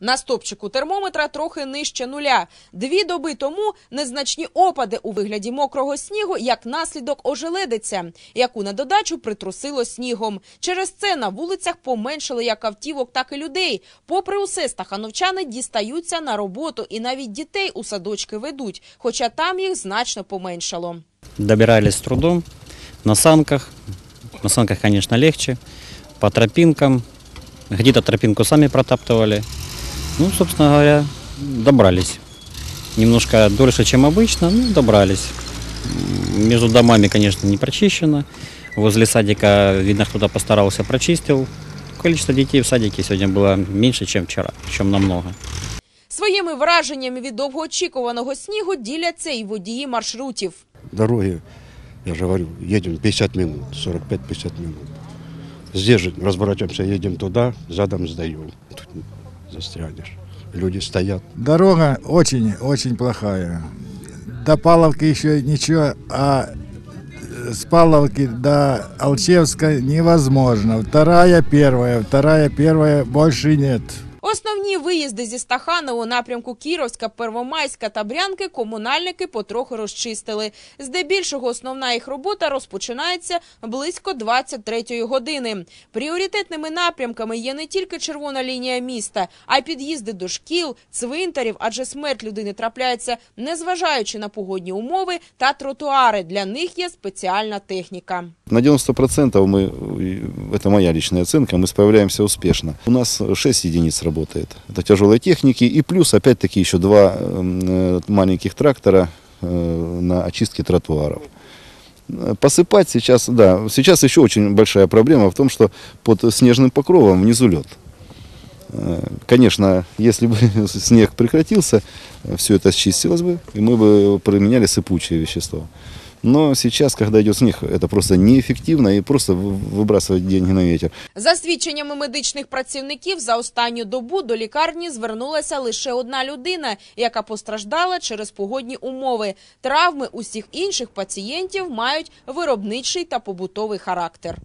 На стопчику термометра трохи нижче нуля. Дві доби тому незначні опади у вигляді мокрого снігу як наслідок ожеледиця, яку на додачу притрусило снігом. Через це на вулицях поменшало як автівок, так і людей. Попри усе, стахановчани дістаються на роботу і навіть дітей у садочки ведуть, хоча там їх значно поменшало. Добирались с трудом, на санках. На санках, конечно, легче. По тропинкам. Где-то тропинку сами протаптывали. Ну, собственно говоря, добрались. Немножко дольше, чем обычно, но добрались. Между домами, конечно, не прочищено. Возле садика, видно, кто-то постарался, прочистил. Количество детей в садике сегодня было меньше, чем вчера, причем намного. Своїми враженнями від довгоочікуваного снігу діляться і водії маршрутів. дороги, я же говорю, едем 50 минут, 45-50 минут. Здесь же разворачиваемся, едем туда, задом сдаем. Тут застрянешь. Люди стоят. Дорога очень-очень плохая. До Паловки еще ничего, а с Паловки до Алчевска невозможно. Вторая, первая, вторая, первая, больше нет. Основні виїзди зі Стахана у напрямку Кіровська, Первомайська та Брянки комунальники потроху розчистили. Здебільшого основна їх робота розпочинається близько 23-ї години. Пріоритетними напрямками є не тільки червона лінія міста, а й під'їзди до шкіл, цвинтарів, адже смерть людини трапляється незважаючи на погодні умови та тротуари. Для них є спеціальна техніка. На 90% мы, и это моя личная оценка, мы справляемся успешно. У нас 6 единиц Работает. Это тяжелой техники и плюс опять-таки еще два э, маленьких трактора э, на очистке тротуаров. Посыпать сейчас, да, сейчас еще очень большая проблема в том, что под снежным покровом внизу лед. Э, Конечно, если бы снег прекратился, все это счистилось бы, и мы бы применяли сыпучие вещества. Но сейчас, когда идет снег, это просто неэффективно и просто вы- выбрасывать деньги на ветер. За свідченнями медичних працівників, за останню добу до лікарні звернулася лише одна людина, яка постраждала через погодні умови. Травми усіх інших пацієнтів мають виробничий та побутовий характер.